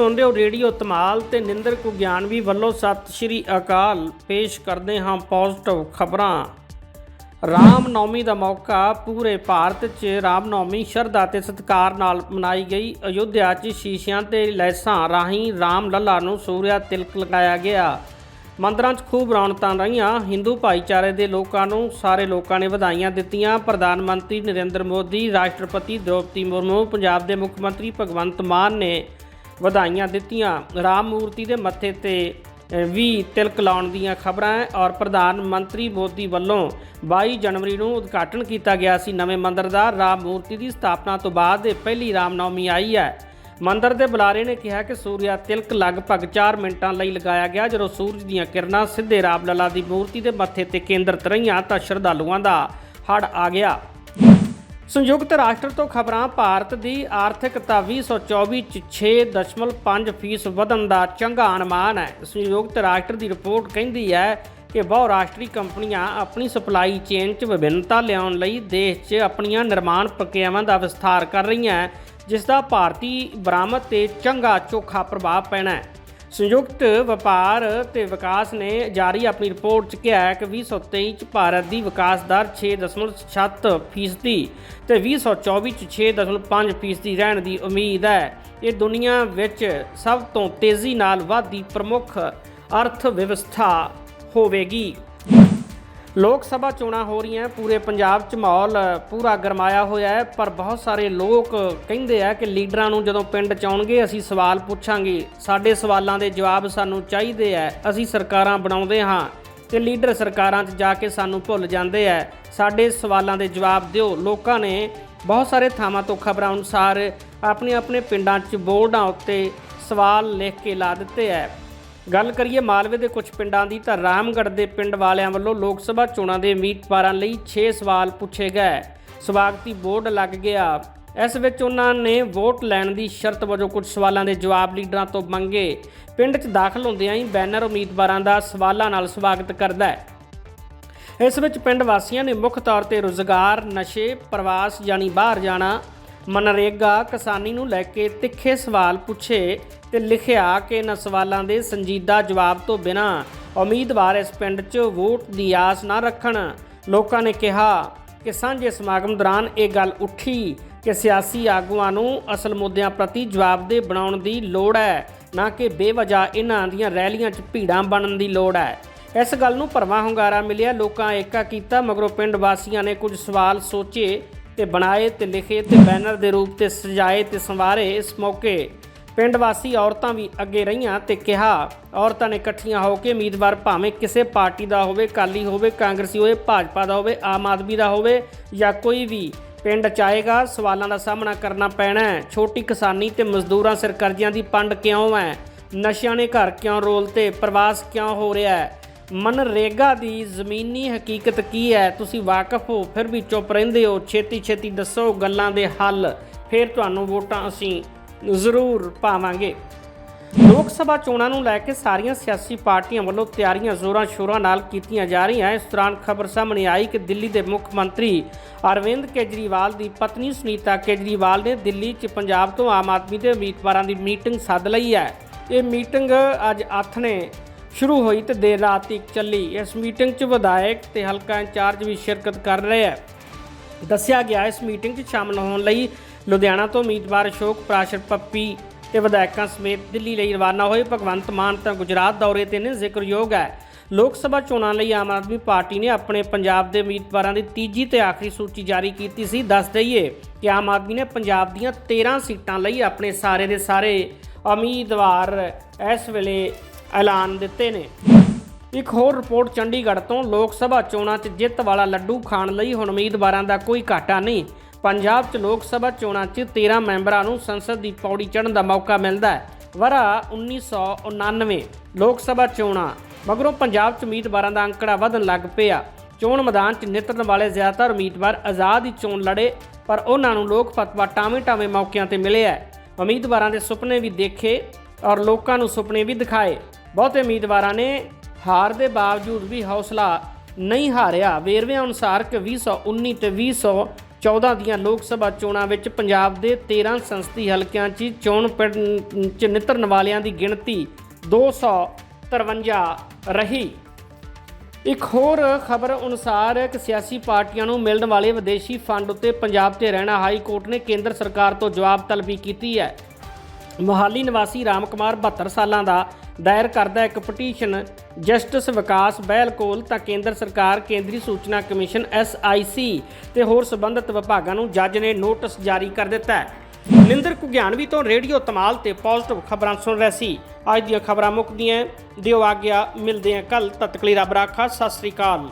ਸੁਣ ਰਹੇ ਹੋ ਰੇਡੀਓ ਧਮਾਲ ਤੇ ਨਿੰਦਰ ਕੁਗਿਆਨਵੀ ਵੱਲੋਂ ਸਤਿ ਸ਼੍ਰੀ ਅਕਾਲ। ਪੇਸ਼ ਕਰਦੇ ਹਾਂ ਪੋਜ਼ਿਟਿਵ ਖਬਰਾਂ। ਰਾਮ ਨੌਮੀ ਦਾ ਮੌਕਾ ਪੂਰੇ ਭਾਰਤ 'ਚ ਰਾਮ ਨੌਮੀ ਸ਼ਰਧਾ ਤੇ ਸਤਿਕਾਰ ਨਾਲ ਮਨਾਈ ਗਈ। ਅਯੁੱਧਿਆ 'ਚ ਸ਼ੀਸ਼ਿਆਂ ਤੇ ਲੈਸਾਂ ਰਾਹੀਂ ਰਾਮ ਲੱਲਾ ਨੂੰ ਸੂਰਿਆ ਤਿਲਕ ਲਗਾਇਆ ਗਿਆ। ਮੰਦਰਾਂ 'ਚ ਖੂਬ ਰੌਣਕਾਂ ਰਹੀਆਂ। ਹਿੰਦੂ ਭਾਈਚਾਰੇ ਦੇ ਲੋਕਾਂ ਨੂੰ ਸਾਰੇ ਲੋਕਾਂ ਨੇ ਵਧਾਈਆਂ ਦਿੱਤੀਆਂ। ਪ੍ਰਧਾਨ ਮੰਤਰੀ ਨਰਿੰਦਰ ਮੋਦੀ, ਰਾਸ਼ਟਰਪਤੀ ਦ੍ਰੋਪਦੀ ਮੁਰਮੂ, ਪੰਜਾਬ ਦੇ ਮੁੱਖ ਮੰਤਰੀ ਭਗਵੰਤ ਮਾਨ ਨੇ ਵਧਾਈਆਂ ਦਿੱਤੀਆਂ। ਰਾਮ ਮੂਰਤੀ ਦੇ ਮੱਥੇ ਤੇ ਵੀ ਤਿਲਕ ਲਾਉਣ ਦੀਆਂ ਖਬਰਾਂ ਹੈ ਔਰ ਪ੍ਰਧਾਨ ਮੰਤਰੀ ਮੋਦੀ ਵੱਲੋਂ 22 ਜਨਵਰੀ ਨੂੰ ਉਦਘਾਟਨ ਕੀਤਾ ਗਿਆ ਸੀ। ਨਵੇਂ ਮੰਦਰ ਦਾ ਰਾਮ ਮੂਰਤੀ ਦੀ ਸਥਾਪਨਾ ਤੋਂ ਬਾਅਦ ਇਹ ਪਹਿਲੀ ਰਾਮਨੌਮੀ ਆਈ ਹੈ। ਮੰਦਰ ਦੇ ਬੁਲਾਰੇ ਨੇ ਕਿਹਾ ਕਿ ਸੂਰਿਆ ਤਿਲਕ ਲਗਭਗ 4 ਮਿੰਟਾਂ ਲਈ ਲਗਾਇਆ ਗਿਆ। ਜਦੋਂ ਸੂਰਜ ਦੀਆਂ ਕਿਰਨਾਂ ਸਿੱਧੇ ਰਾਮ ਲਲਾ ਦੀ ਮੂਰਤੀ ਦੇ ਮੱਥੇ ਤੇ ਕੇਂਦਰਿਤ ਰਹੀਆਂ ਤਾਂ ਸ਼ਰਧਾਲੂਆਂ ਦਾ ਹੜ ਆ ਗਿਆ। ਸੰਯੁਕਤ ਰਾਸ਼ਟਰ ਤੋਂ ਖਬਰਾਂ, ਭਾਰਤ ਦੀ ਆਰਥਿਕਤਾ 2024 ਚ 6.5% ਵਧਣ ਦਾ ਚੰਗਾ ਅਨੁਮਾਨ ਹੈ। ਸੰਯੁਕਤ ਰਾਸ਼ਟਰ ਦੀ ਰਿਪੋਰਟ ਕਹਿੰਦੀ ਹੈ ਕਿ ਬਹੁ ਰਾਸ਼ਟਰੀ ਕੰਪਨੀਆਂ ਆਪਣੀ ਸਪਲਾਈ ਚੇਨ 'ਚ ਵਿਭਿੰਨਤਾ ਲਿਆਉਣ ਲਈ ਦੇਸ਼ 'ਚ ਆਪਣੀਆਂ ਨਿਰਮਾਣ ਪ੍ਰਕਿਰਿਆਵਾਂ ਦਾ ਵਿਸਥਾਰ ਕਰ ਰਹੀਆਂ ਜਿਸ ਦਾ ਭਾਰਤੀ ਬਰਾਮਦ ਤੇ ਚੰਗਾ ਚੋਖਾ ਪ੍ਰਭਾਵ ਪੈਣਾ ਹੈ। ਸੰਯੁਕਤ ਵਪਾਰ ਤੇ ਵਿਕਾਸ ਨੇ ਜਾਰੀ ਆਪਣੀ ਰਿਪੋਰਟ 'ਚ ਕਿਹਾ ਹੈ ਕਿ 2023 'ਚ ਭਾਰਤ ਦੀ ਵਿਕਾਸ ਦਰ 6.7 ਫੀਸਦੀ ਤੇ 2024 'ਚ 6.5 ਫੀਸਦੀ ਰਹਿਣ ਦੀ ਉਮੀਦ ਹੈ। ਇਹ ਦੁਨੀਆ ਵਿੱਚ ਸਭ ਤੋਂ ਤੇਜ਼ੀ ਨਾਲ ਵਧਦੀ ਪ੍ਰਮੁੱਖ ਅਰਥ ਵਿਵਸਥਾ ਹੋਵੇਗੀ। ਲੋਕ ਸਭਾ ਚੋਣਾਂ ਹੋ ਰਹੀਆਂ, ਪੂਰੇ ਪੰਜਾਬ 'ਚ ਮਾਹੌਲ ਪੂਰਾ ਗਰਮਾਇਆ ਹੋਇਆ ਹੈ, ਪਰ ਬਹੁਤ ਸਾਰੇ ਲੋਕ ਕਹਿੰਦੇ ਆ ਕਿ ਲੀਡਰਾਂ ਨੂੰ ਜਦੋਂ ਪਿੰਡ 'ਚ ਆਉਣਗੇ, ਅਸੀਂ ਸਵਾਲ ਪੁੱਛਾਂਗੇ। ਸਾਡੇ ਸਵਾਲਾਂ ਦੇ ਜਵਾਬ ਸਾਨੂੰ ਚਾਹੀਦੇ ਆ, ਅਸੀਂ ਸਰਕਾਰਾਂ ਬਣਾਉਂਦੇ ਹਾਂ ਤੇ ਲੀਡਰ ਸਰਕਾਰਾਂ 'ਚ ਜਾ ਕੇ ਸਾਨੂੰ ਭੁੱਲ ਜਾਂਦੇ ਆ। ਸਾਡੇ ਸਵਾਲਾਂ ਦੇ ਜਵਾਬ ਦਿਓ। ਲੋਕਾਂ ਨੇ ਬਹੁਤ ਸਾਰੇ ਥਾਵਾਂ ਤੋਂ ਖਬਰਾਂ ਅਨੁਸਾਰ ਆਪਣੇ ਆਪਣੇ ਪਿੰਡਾਂ 'ਚ ਬੋਰਡਾਂ ਉੱਤੇ ਸਵਾਲ ਲਿਖ ਕੇ ਲਾ ਦਿੱਤੇ ਐ ਗੱਲ ਕਰੀਏ ਮਾਲਵੇ ਦੇ ਕੁਝ ਪਿੰਡਾਂ ਦੀ ਤਾਂ ਰਾਮਗੜ੍ਹ ਦੇ ਪਿੰਡ ਵਾਲਿਆਂ ਵੱਲੋਂ ਲੋਕ ਸਭਾ ਚੋਣਾਂ ਦੇ ਉਮੀਦਵਾਰਾਂ ਲਈ 6 ਸਵਾਲ ਪੁੱਛੇ ਗਏ। ਸਵਾਗਤੀ ਬੋਰਡ ਲੱਗ ਗਿਆ। ਇਸ ਵਿੱਚ ਉਹਨਾਂ ਨੇ ਵੋਟ ਲੈਣ ਦੀ ਸ਼ਰਤ ਵਜੋਂ ਕੁਝ ਸਵਾਲਾਂ ਦੇ ਜਵਾਬ ਲੀਡਰਾਂ ਤੋਂ ਮੰਗੇ। ਪਿੰਡ 'ਚ ਦਾਖਲ ਹੁੰਦਿਆਂ ਹੀ ਬੈਨਰ ਉਮੀਦਵਾਰਾਂ ਦਾ ਸਵਾਲਾਂ ਨਾਲ ਸਵਾਗਤ ਕਰਦਾ ਹੈ। ਇਸ ਵਿੱਚ ਪਿੰਡ ਵਾਸੀਆਂ ਨੇ ਮੁੱਖ ਤੌਰ ਤੇ ਰੁਜ਼ਗਾਰ, ਨਸ਼ੇ, ਪ੍ਰਵਾਸ ਯਾਨੀ ਬਾਹਰ ਜਾਣਾ ਮਨਰੇਗਾ ਕਿਸਾਨੀ ਨੂੰ ਲੈ ਕੇ ਤਿੱਖੇ ਸਵਾਲ ਪੁੱਛੇ ਤੇ ਲਿਖਿਆ ਕਿ ਇਹਨਾਂ ਸਵਾਲਾਂ ਦੇ ਸੰਜੀਦਾ ਜਵਾਬ ਤੋਂ ਬਿਨਾਂ ਉਮੀਦਵਾਰ ਇਸ ਪਿੰਡ 'ਚ ਵੋਟ ਦੀ ਆਸ ਨਾ ਰੱਖਣ। ਲੋਕਾਂ ਨੇ ਕਿਹਾ ਕਿ ਸਾਂਝੇ ਸਮਾਗਮ ਦੌਰਾਨ ਇਹ ਗੱਲ ਉੱਠੀ ਕਿ ਸਿਆਸੀ ਆਗੂਆਂ ਨੂੰ ਅਸਲ ਮੁੱਦਿਆਂ ਪ੍ਰਤੀ ਜਵਾਬਦੇਹ ਬਣਾਉਣ ਦੀ ਲੋੜ ਹੈ, ਨਾ ਕਿ ਬੇਵਜ੍ਹਾ ਇਹਨਾਂ ਦੀਆਂ ਰੈਲੀਆਂ 'ਚ ਭੀੜਾਂ ਬਣਨ ਦੀ ਲੋੜ ਹੈ। ਇਸ ਗੱਲ ਨੂੰ ਭਰਵਾਂ ਹੁੰਗਾਰਾ ਮਿਲਿਆ। ਲੋਕਾਂ ਏਕਾ ਕੀਤਾ, ਮਗਰੋਂ ਪਿੰਡ ਵਾਸੀਆਂ ਨੇ ਕੁਝ ਸਵਾਲ ਸੋਚੇ ਤੇ ਬਣਾਏ ਤੇ ਲਿਖੇ ਤੇ ਬੈਨਰ ਦੇ ਰੂਪ ਤੇ ਸਜਾਏ ਤੇ ਸੰਵਾਰੇ ਇਸ ਮੌਕੇ ਪਿੰਡ ਵਾਸੀ ਔਰਤਾਂ ਵੀ ਅੱਗੇ ਰਹੀਆਂ ਤੇ ਕਿਹਾ, ਔਰਤਾਂ ਨੇ ਇਕੱਠੀਆਂ ਹੋ ਕੇ ਉਮੀਦਵਾਰ ਭਾਵੇਂ ਕਿਸੇ ਪਾਰਟੀ ਦਾ ਹੋਵੇ ਕਾਲੀ ਹੋਵੇ, ਕਾਂਗਰਸੀ ਹੋਵੇ, ਭਾਜਪਾ ਦਾ ਹੋਵੇ, ਆਮ ਆਦਮੀ ਦਾ ਹੋਵੇ ਜਾਂ ਕੋਈ ਵੀ ਪਿੰਡ ਚਾਹੇਗਾ ਸਵਾਲਾਂ ਦਾ ਸਾਹਮਣਾ ਕਰਨਾ ਪੈਣਾ ਹੈ। ਛੋਟੀ ਕਿਸਾਨੀ ਤੇ ਮਜ਼ਦੂਰਾਂ ਸਿਰ ਦੀ ਪੰਡ ਕਿਉਂ ਹੈ? ਨਸ਼ਿਆਂ ਨੇ ਘਰ ਕਿਉਂ ਰੋਲ 'ਤੇ ਪ੍ਰਵਾਸ ਕਿਉਂ ਹੋ ਰਿਹਾ ਹੈ? ਮਨਰੇਗਾ ਦੀ ਜ਼ਮੀਨੀ ਹਕੀਕਤ ਕੀ ਹੈ? ਤੁਸੀਂ ਵਾਕਿਫ ਹੋ, ਫਿਰ ਵੀ ਚੁੱਪ ਰਹਿੰਦੇ ਹੋ। ਛੇਤੀ ਛੇਤੀ ਦੱਸੋ ਗੱਲਾਂ ਦੇ ਹੱਲ। ਫਿਰ ਤੁਹਾਨੂੰ ਵੋਟਾਂ ਅਸੀਂ ਜ਼ਰੂਰ ਪਾਵਾਂਗੇ। ਲੋਕ ਸਭਾ ਚੋਣਾਂ ਨੂੰ ਲੈ ਕੇ ਸਾਰੀਆਂ ਸਿਆਸੀ ਪਾਰਟੀਆਂ ਵੱਲੋਂ ਤਿਆਰੀਆਂ ਜ਼ੋਰਾਂ ਸ਼ੋਰਾਂ ਨਾਲ ਕੀਤੀਆਂ ਜਾ ਰਹੀਆਂ ਇਸ ਦੌਰਾਨ ਖਬਰ ਸਾਹਮਣੇ ਆਈ ਕਿ ਦਿੱਲੀ ਦੇ ਮੁੱਖ ਮੰਤਰੀ ਅਰਵਿੰਦ ਕੇਜਰੀਵਾਲ ਦੀ ਪਤਨੀ ਸੁਨੀਤਾ ਕੇਜਰੀਵਾਲ ਨੇ ਦਿੱਲੀ 'ਚ ਪੰਜਾਬ ਤੋਂ ਆਮ ਆਦਮੀ ਦੇ ਉਮੀਦਵਾਰਾਂ ਦੀ ਮੀਟਿੰਗ ਸੱਦ ਲਈ ਹੈ। ਇਹ ਮੀਟਿੰਗ ਅੱਜ ਆਥਣੇ ਸ਼ੁਰੂ ਹੋਈ ਤੇ ਦੇਰ ਰਾਤ ਤੱਕ ਚੱਲੀ। ਇਸ ਮੀਟਿੰਗ 'ਚ ਵਿਧਾਇਕ ਤੇ ਹਲਕਾ ਇੰਚਾਰਜ ਵੀ ਸ਼ਿਰਕਤ ਕਰ ਰਹੇ ਹੈ ਦੱਸਿਆ ਗਿਆ, ਇਸ ਮੀਟਿੰਗ 'ਚ ਸ਼ਾਮਲ ਹੋਣ ਲਈ ਲੁਧਿਆਣਾ ਤੋਂ ਉਮੀਦਵਾਰ ਅਸ਼ੋਕ, ਪ੍ਰਾਸ਼ਰ ਪੱਪੀ ਤੇ ਵਿਧਾਇਕਾਂ ਸਮੇਤ ਦਿੱਲੀ ਲਈ ਰਵਾਨਾ ਹੋਏ ਭਗਵੰਤ ਮਾਨ ਤਾਂ ਗੁਜਰਾਤ ਦੌਰੇ ਤੇ ਨੇ ਜ਼ਿਕਰਯੋਗ ਹੈ। ਲੋਕ ਸਭਾ ਚੋਣਾਂ ਲਈ ਆਮ ਆਦਮੀ ਪਾਰਟੀ ਨੇ ਆਪਣੇ ਪੰਜਾਬ ਦੇ ਉਮੀਦਵਾਰਾਂ ਦੀ ਤੀਜੀ ਤੇ ਆਖਰੀ ਸੂਚੀ ਜਾਰੀ ਕੀਤੀ ਸੀ। ਦੱਸ ਦਈਏ ਕਿ ਆਮ ਆਦਮੀ ਨੇ ਪੰਜਾਬ ਦੀਆਂ 13 ਸੀਟਾਂ ਲਈ ਆਪਣੇ ਸਾਰੇ ਦੇ ਸਾਰੇ ਉਮੀਦਵਾਰ ਇਸ ਵੇਲੇ ਐਲਾਨ ਦਿੱਤੇ ਨੇ। ਇੱਕ ਹੋਰ ਰਿਪੋਰਟ ਚੰਡੀਗੜ੍ਹ ਤੋਂ, ਲੋਕ ਸਭਾ ਚੋਣਾਂ 'ਚ ਜਿੱਤ ਵਾਲਾ ਲੱਡੂ ਖਾਣ ਲਈ ਹੁਣ ਉਮੀਦਵਾਰਾਂ ਦਾ ਕੋਈ ਘਾਟਾ ਨਹੀਂ। ਪੰਜਾਬ 'ਚ ਲੋਕ ਸਭਾ ਚੋਣਾਂ 'ਚ 13 ਮੈਂਬਰਾਂ ਨੂੰ ਸੰਸਦ ਦੀ ਪੌੜੀ ਚੜ੍ਹਨ ਦਾ ਮੌਕਾ ਮਿਲਦਾ ਹੈ। ਵਰਾ 1999 ਲੋਕ ਸਭਾ ਚੋਣਾਂ। ਮਗਰੋਂ ਪੰਜਾਬ 'ਚ ਉਮੀਦਵਾਰਾਂ ਦਾ ਅੰਕੜਾ ਵਧਣ ਲੱਗ ਪਿਆ। ਚੋਣ ਮੈਦਾਨ 'ਚ ਨਿਤਰਨ ਵਾਲੇ ਜ਼ਿਆਦਾਤਰ ਉਮੀਦਵਾਰ ਆਜ਼ਾਦ ਹੀ ਚੋਣ ਲੜੇ, ਪਰ ਉਹਨਾਂ ਨੂੰ ਲੋਕ ਫਤਵਾ ਟਾਵੇਂ ਟਾਵੇਂ ਮੌਕਿਆਂ ਤੇ ਮਿਲਿਆ ਉਮੀਦਵਾਰਾਂ ਦੇ ਸੁਪਨੇ ਵੀ ਦੇਖੇ ਔਰ ਲੋਕਾਂ ਨੂੰ ਸੁਪਨੇ ਵੀ ਦਿਖਾਏ। ਬਹੁਤੇ ਉਮੀਦਵਾਰਾਂ ਨੇ ਹਾਰ ਦੇ ਬਾਵਜੂਦ ਵੀ ਹੌਸਲਾ ਨਹੀਂ ਹਾਰਿਆ। ਵੇਰਵਿਆਂ ਅਨੁਸਾਰ ਕਿ 2019 ਤੇ 14 ਦੀਆਂ ਲੋਕ ਸਭਾ ਚੋਣਾਂ ਵਿੱਚ ਪੰਜਾਬ ਦੇ 13 ਸੰਸਦੀ ਹਲਕਿਆਂ 'ਚ ਚੋਣ ਪਿੰਡ 'ਚ ਨਿਤਰਨ ਵਾਲਿਆਂ ਦੀ ਗਿਣਤੀ 253 ਰਹੀ। ਇੱਕ ਹੋਰ ਖਬਰ ਅਨੁਸਾਰ ਕਿ ਸਿਆਸੀ ਪਾਰਟੀਆਂ ਨੂੰ ਮਿਲਣ ਵਾਲੇ ਵਿਦੇਸ਼ੀ ਫੰਡ ਉੱਤੇ ਪੰਜਾਬ ਤੇ ਰਹਿਣਾ ਹਾਈ ਕੋਰਟ ਨੇ ਕੇਂਦਰ ਸਰਕਾਰ ਤੋਂ ਜਵਾਬ ਤਲਬੀ ਕੀਤੀ ਹੈ। ਮੋਹਾਲੀ ਨਿਵਾਸੀ ਰਾਮਕੁਮਾਰ 72 ਸਾਲਾਂ ਦਾ ਦਾਇਰ ਕਰਦਾ ਇੱਕ ਪਟੀਸ਼ਨ, ਜਸਟਿਸ ਵਿਕਾਸ ਬਹਿਲ ਕੋਲ ਤਾਂ ਕੇਂਦਰ ਸਰਕਾਰ, ਕੇਂਦਰੀ ਸੂਚਨਾ ਕਮਿਸ਼ਨ SIC ਤੇ ਹੋਰ ਸੰਬੰਧਿਤ ਵਿਭਾਗਾਂ ਨੂੰ ਜੱਜ ਨੇ ਨੋਟਿਸ ਜਾਰੀ ਕਰ ਦਿੱਤਾ ਹੈ। ਨਿੰਦਰ ਕੁਗਿਆਨਵੀ ਤੋਂ ਰੇਡੀਓ ਤਮਾਲ ਤੇ ਪੋਜ਼ਿਟਿਵ ਖਬਰਾਂ ਸੁਣ ਰਹੇ ਸੀ। ਅੱਜ ਦੀਆਂ ਖਬਰਾਂ ਮੁੱਕਦੀਆਂ ਦਿਓ ਆਗਿਆ, ਮਿਲਦੇ ਹਾਂ ਕੱਲ ਤਤਕਲੀ ਰੱਬ ਰਾਖਾ। ਸਤਿ ਸ੍ਰੀ ਅਕਾਲ।